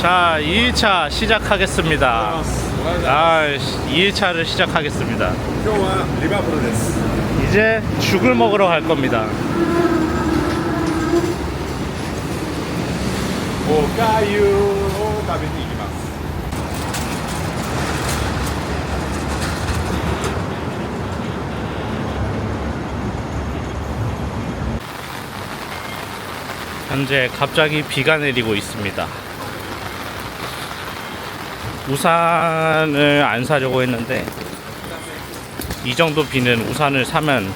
자, 2일차 시작하겠습니다. 아, 2일차를 시작하겠습니다. 이제 죽을 먹으러 갈 겁니다. 현재 갑자기 비가 내리고 있습니다. 우산을 안 사려고 했는데 이 정도 비는 우산을 사면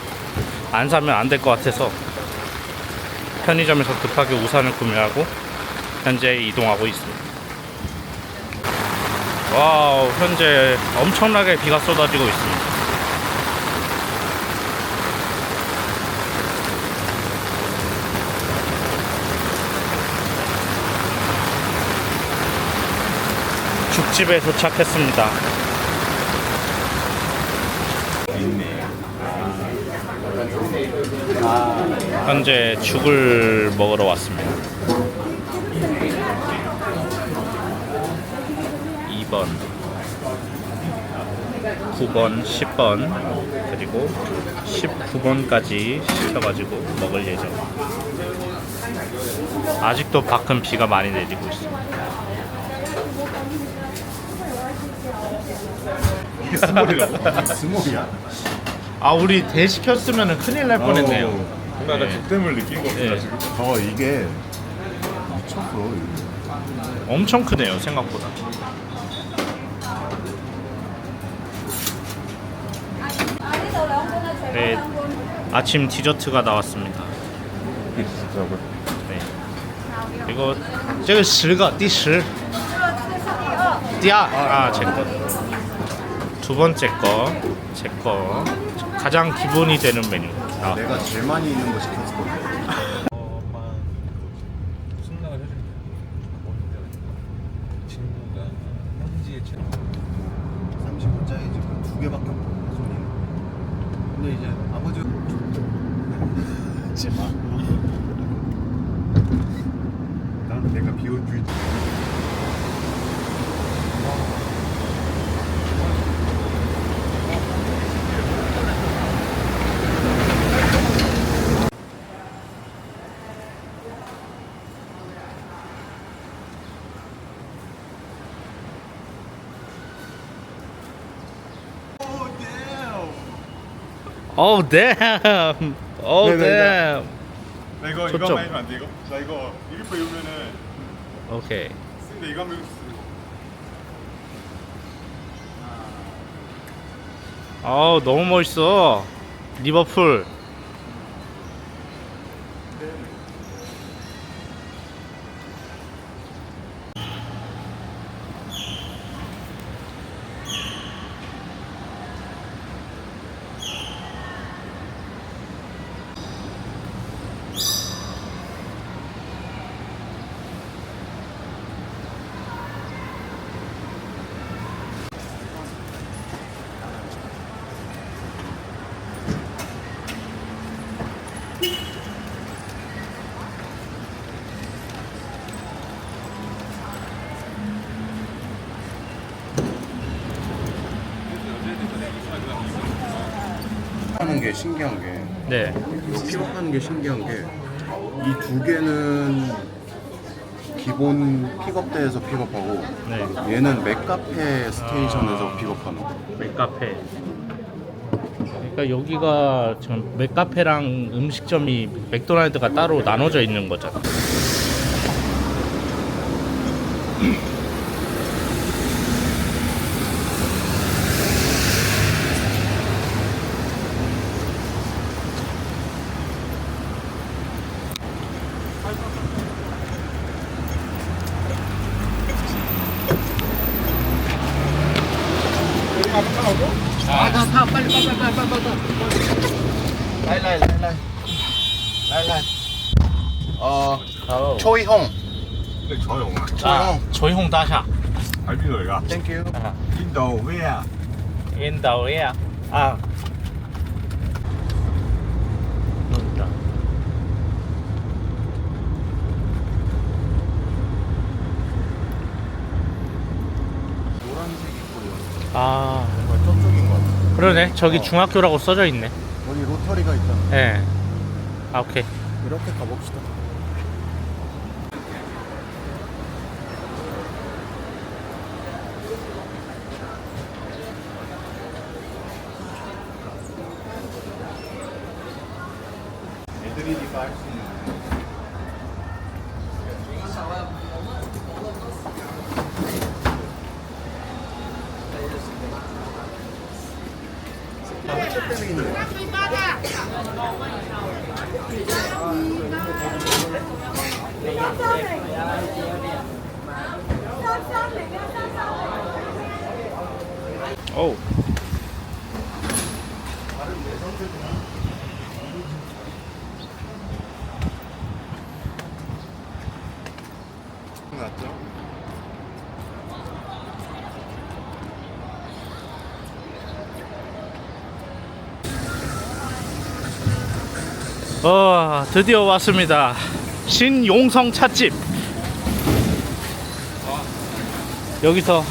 안 사면 안 될 것 같아서 편의점에서 급하게 우산을 구매하고 현재 이동하고 있습니다. 와우, 현재 엄청나게 비가 쏟아지고 있습니다. 죽 집에 도착했습니다. 현재 죽을 먹으러 왔습니다. 2번, 9번, 10번, 그리고 19번까지 시켜가지고 먹을 예정. 아직도 밖은 비가 많이 내리고 있습니다. 이게 스몰이라고? 스몰이야? 아 우리 대 시켰으면 큰일 날 뻔했네요. 뭔가 약간 네. 족됨을 느낀 겁니다 네. 지금. 어 이게 미쳤어. 엄청 크네요 생각보다. 네 아침 디저트가 나왔습니다. 네 이거 제가 10가 띠10 아, 띠아 아제거 두 번째 거, 제 거. 가장 기본이 되는 메뉴. 아, 내가 제일 많이 있는 거 시켰거든 승낙을 해주는 뭔데? 친구가 현지의 제 35짜리 지금 두 개밖에 없거든 손이 근데 이제 아버지가 제마 난 내가 비워주지 Oh damn. Oh 네, 네, 네. damn. 나 이거 초점. 이거 해주면 안 돼 이거? 나 이거 이리퍼 입으면은 오케이. 쓰는데 이거 한번 입고 아우 너무 멋있어. 리버풀. 게 신기한 게 네. 픽업하는 게 신기한 게 이 두 개는 기본 픽업대에서 픽업하고 네. 얘는 맥카페 스테이션에서 픽업하는 거 맥카페. 그러니까 여기가 지금 맥카페랑 음식점이 맥도날드가 따로 나눠져 있는 거잖아. 垂虹大厦 I do it. uh, Thank you. 아, Indo, where? 인도야. 아. 여기다. 노란색 아. 저쪽인 것 같아. 그러네. 저기 어. 중학교라고 써져 있네. 여기 로터리가 있잖아. 예. 아, 오케이. 이렇게 가봅시다. 어우. 맞죠? 어, 드디어 왔습니다. 신용성 찻집. 여기서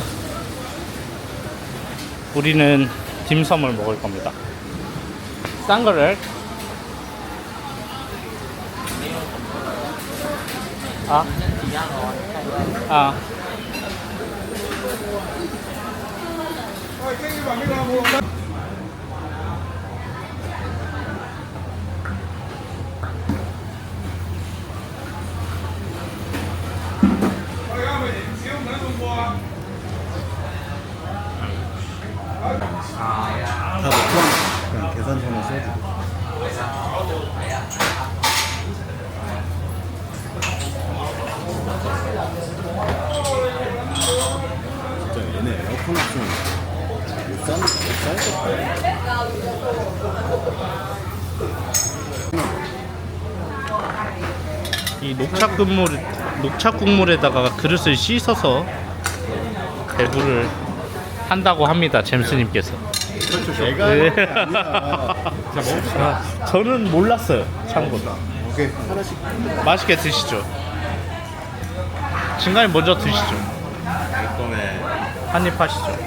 우리는 딤섬을 먹을 겁니다. 싼 거를 아, 아, 다 놓고 그냥 계산서만 써주고. 진짜 얘네 에어컨 없으면 못 산, 못 살겠다. 이 녹차 국물 녹차 국물에다가 그릇을 씻어서 배부를 한다고 합니다. 잼스님께서. 내가 네. 하는 게 아니야. 자 먹읍시다. 아, 저는 몰랐어요. 참고로. 오케이 하나씩 맛있게 드시죠. 중간에 먼저 드시죠. 이거네 한입 하시죠.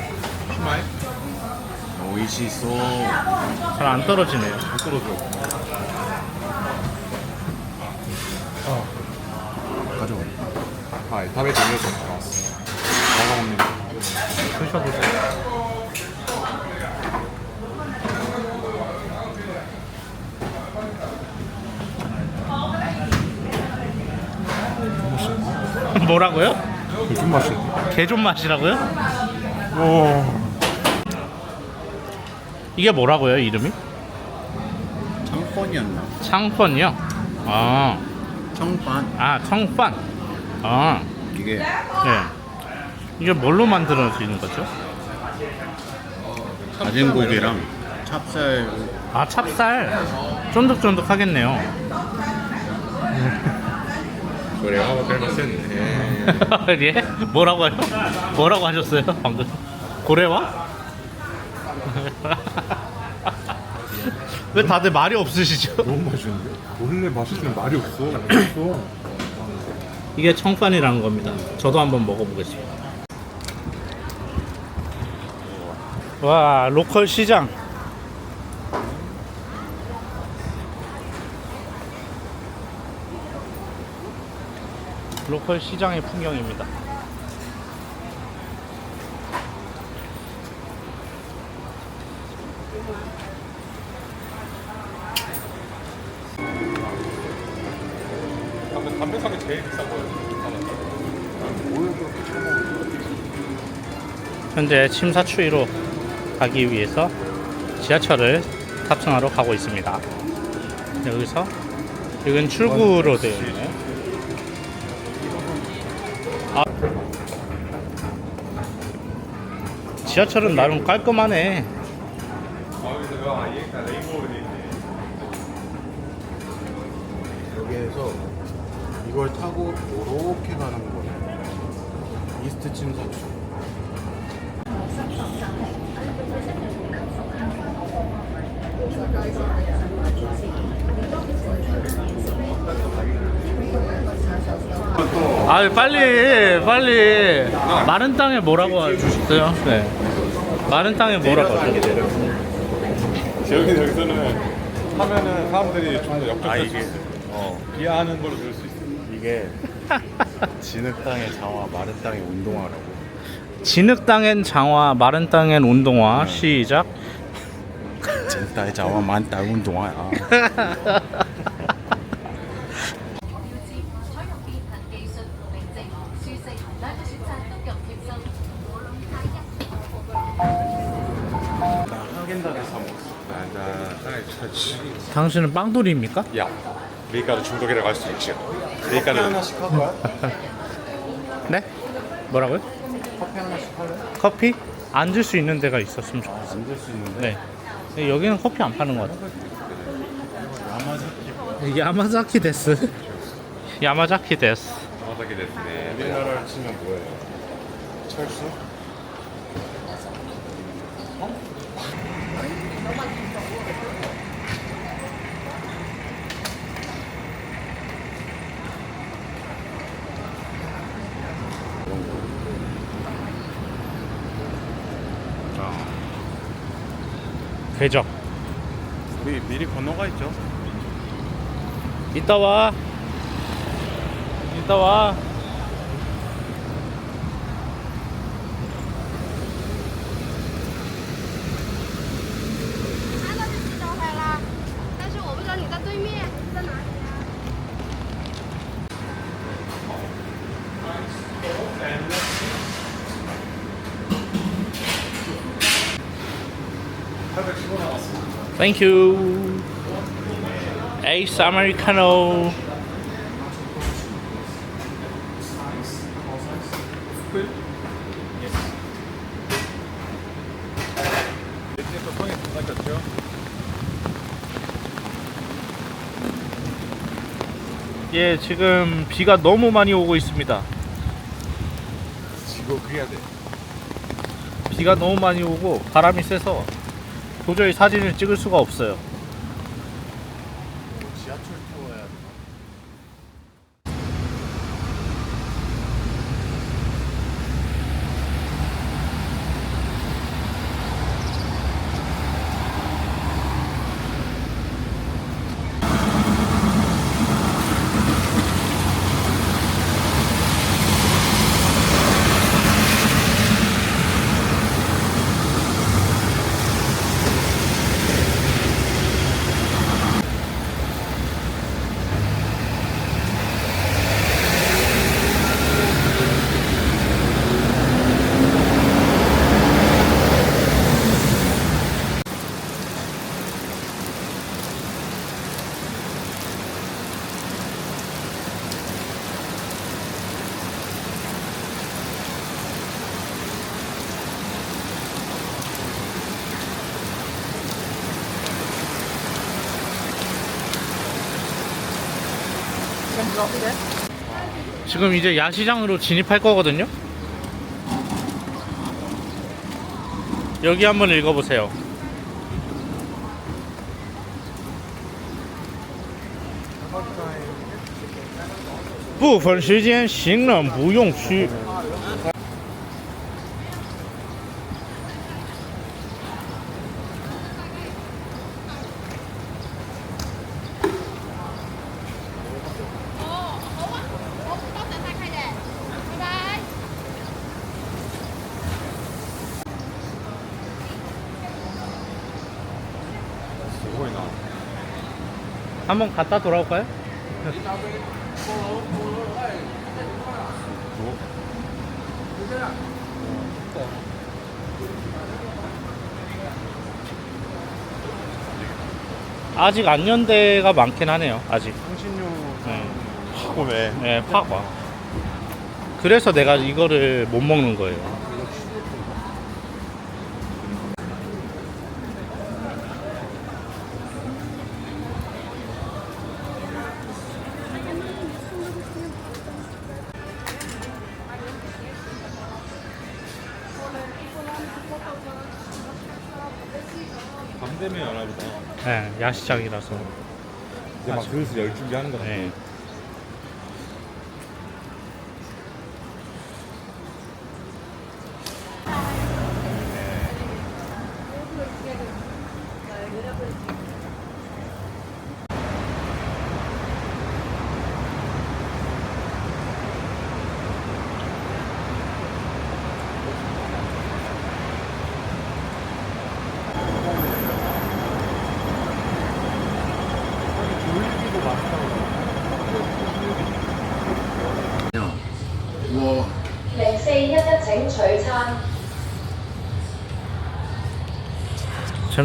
오이시소 잘 안 떨어지네요. 안 떨어져. 아, 다음에 들려서 나왔어. 나가 먹는 거. 드셔보세요. 뭐라고요? 무슨 맛이? 개존 맛이라고요? 오. 이게 뭐라고요, 이름이? 청펀이었나? 창펀이요? 아, 청판 아, 청판. 아, 이게 네. 이게 뭘로 만들어지는 거죠? 다진 고기랑 찹쌀 아, 찹쌀. 쫀득쫀득하겠네요. 그래요? 닮았었네. 예? 뭐라고요? 뭐라고 하셨어요? 방금 고래와? 왜 다들 말이 없으시죠? 너무 맛있는데? 원래 맛있으면 말이 없어. 없어. 이게 청판이라는 겁니다. 저도 한번 먹어보겠습니다. 와 로컬 시장. 로컬 시장의 풍경입니다. 현재 침사추이로 가기 위해서 지하철을 탑승하러 가고 있습니다. 여기서 여기는 출구로 되어 있네요. 아, 지하철은 나름 깔끔하네. 아, 있네. 여기에서 이걸 타고 이렇게 가는 거예요. 이스트 침사추. 아 빨리 빨리 마른 땅에 뭐라고 하셨어요? 네. 마른 땅에 뭐라고 하셨어요? 여기 여기서는 하면은 사람들이 좀더 아, 역적할 수 이게- 있어. 어. 비하하는 걸로 들을 수 있어. 이게 진흙 땅의 장화, 마른 땅의 운동화라고. 진흙 땅엔 장화, 마른 땅엔 운동화. 시작. 진짜 자와 많다 운동화야. 당신은 빵돌이입니까? 야 밀가루 중독이라고 할 수 있지. 밀가루 네? 뭐라고요? 커피 하나씩 할래? 커피? 앉을 수 있는 데가 있었으면 좋겠어요. 앉을 수 있는데. 네. 근데 여기는 커피 안 파는 것 같아요. 야마자키 야마자키 데스. 야마자키 데스. 정확하게 됐네. 우리나라를 치면 뭐예요? 철수? 궤적. 우리 미리 건너가 있죠. 이따 와. 이따 와. Thank you. Ace Americano. 예, 지금 비가 너무 많이 오고 있습니다. 지곡해야 돼. 비가 너무 많이 오고 바람이 세서 도저히 사진을 찍을 수가 없어요. 지금 이제 야시장으로 진입할 거거든요. 여기 한번 읽어보세요. 部分时间行人不用区。 한번 갔다 돌아올까요? 아직 안 연대가 많긴 하네요. 아직. 향신료 네. 하고 왜? 네, 팍 와. 그래서 내가 이거를 못 먹는 거예요. 야시장이라서. 이제 막 슬슬 열 준비하는 거 같아. 네.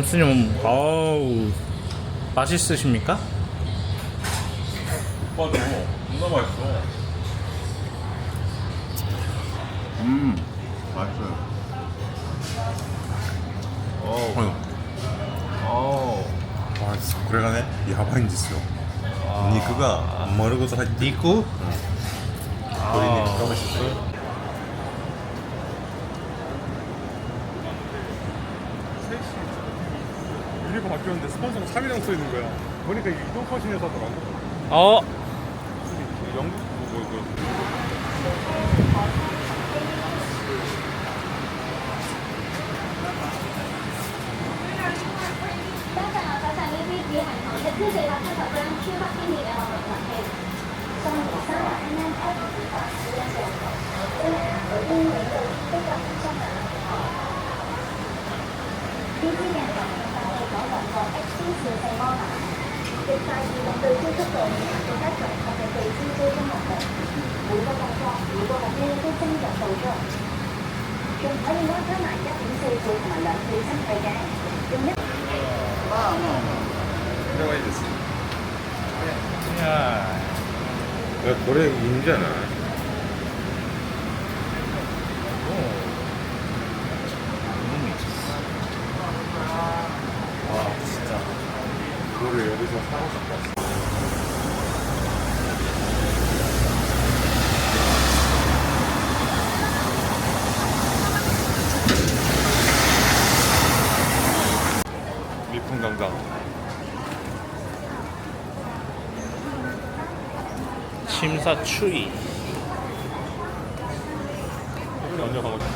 잼스님, 어우, 맛있으십니까? 오빠도 존나 맛있어. 음 맛있어요 어. 어. 아, 진짜これがね、やばいんですよ。肉が丸ごと入ってる。 바뀌었는데 스폰서가 3이라고 써 있는 거야. 보니까 이게 이동커신에서 하더라고. 어, 如果，仲可以安埋一點四倍同埋兩倍，用一、これはいいです。いやこれいいんじゃない？ 심사 추이. 이번에 언제 가고 싶어?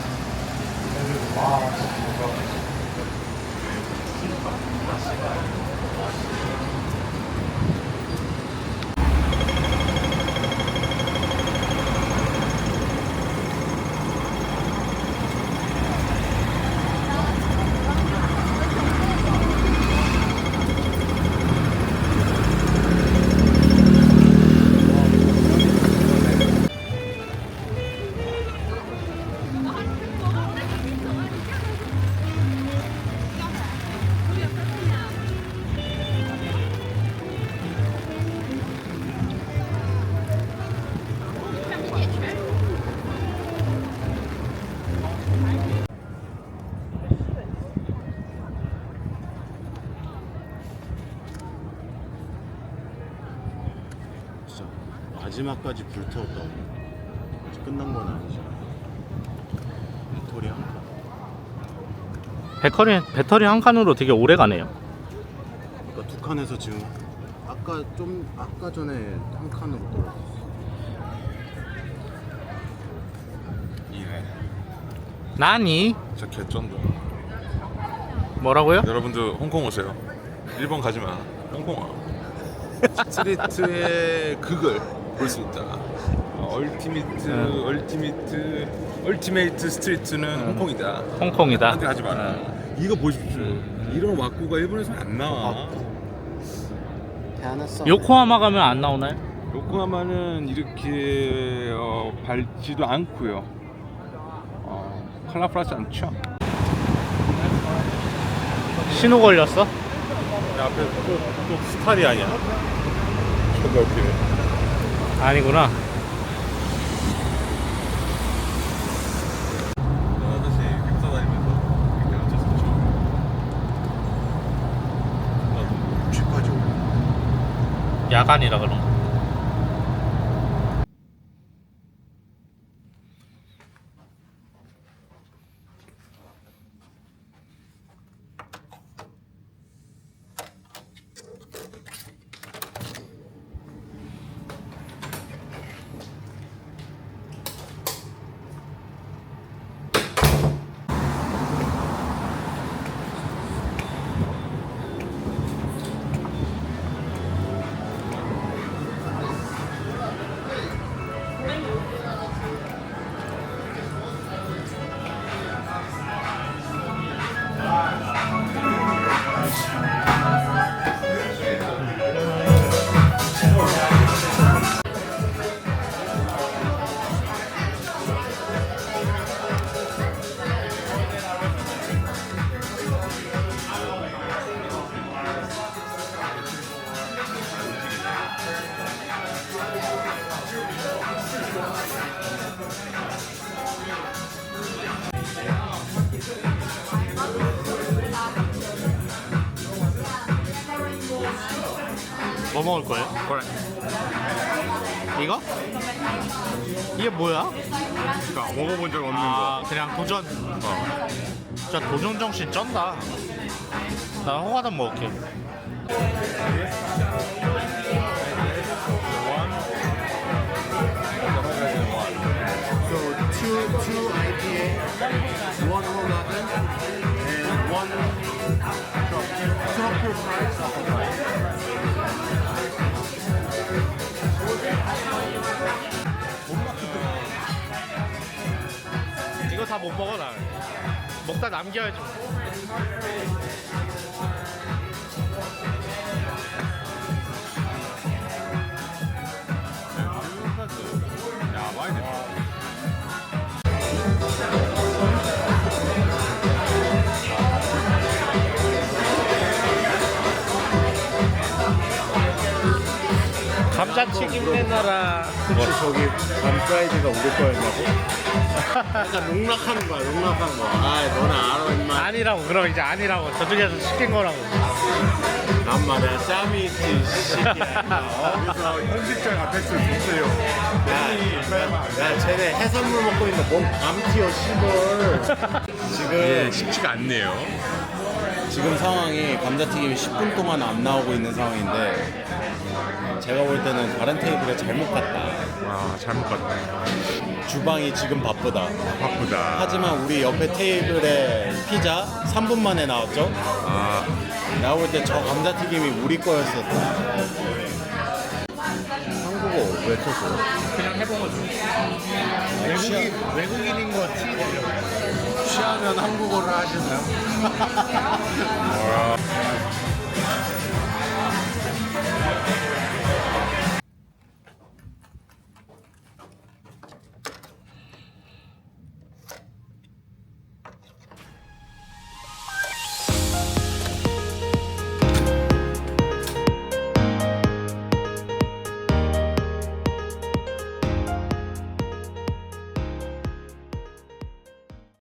마지막까지 불태웠다고 아직 끝난 건 아니잖아 배터리 한칸 배터리, 배터리 한 칸으로 되게 오래 가네요. 그러니까 두 칸에서 지금 아까 좀 아까 전에 한 칸으로 떨어졌어 이네. 나니? 진짜 개쩐다. 뭐라고요? 여러분들 홍콩 오세요. 일본 가지 마. 홍콩 와. 스트리트의 극을 볼 수 있다. 어, 얼티미트, 응. 얼티미트, 얼티메이트 스트리트는 홍콩이다. 홍콩이다. 한테 하지 마라. 이거 보십시오. 이런 왁구가 일본에서 안 나와. 대안했어 요코하마 가면 안 나오나요? 요코하마는 이렇게 어, 밝지도 않고요. 어, 컬러풀하지 않죠. 신호 걸렸어? 야, 앞에 또, 또 스타일이 아니야. 존나 웃기네. 아니구나. 야간이라 그런 거. 거. 진짜 도전 정신 쩐다 나 호가단 먹을게. 다 못 먹어 나 먹다 남겨야지 감자튀김 내놔라 혹시 저기 밤 프라이드가 우리 거였냐고? 약간 농락하는 거야, 농락하는 거. 아, 너는 알아, 임마. 아니라고 그럼 이제 아니라고 저쪽에서 시킨 거라고 난 말이야, 짬이 있지, 새끼야. 어? 그래서 현직자가 백수 줬어요. 야, 야, 쟤네 해산물 먹고 있는데 뭔 감튀어, 시벌. 예, 지금, 쉽지가 않네요. 지금 상황이 감자튀김이 10분 동안 안 나오고 있는 상황인데, 제가 볼 때는 다른 테이블에 잘못 갔다. 와, 잘못 갔네. 주방이 지금 바쁘다. 바쁘다. 하지만 우리 옆에 테이블에 피자 3분 만에 나왔죠? 아, 내가 볼 때 저 감자튀김이 우리 거였었다. 한국어 왜 쳤어? 그냥 해본 거죠 외국인, 외국인인 거 티. 취하면 한국어를 하시나요? 와.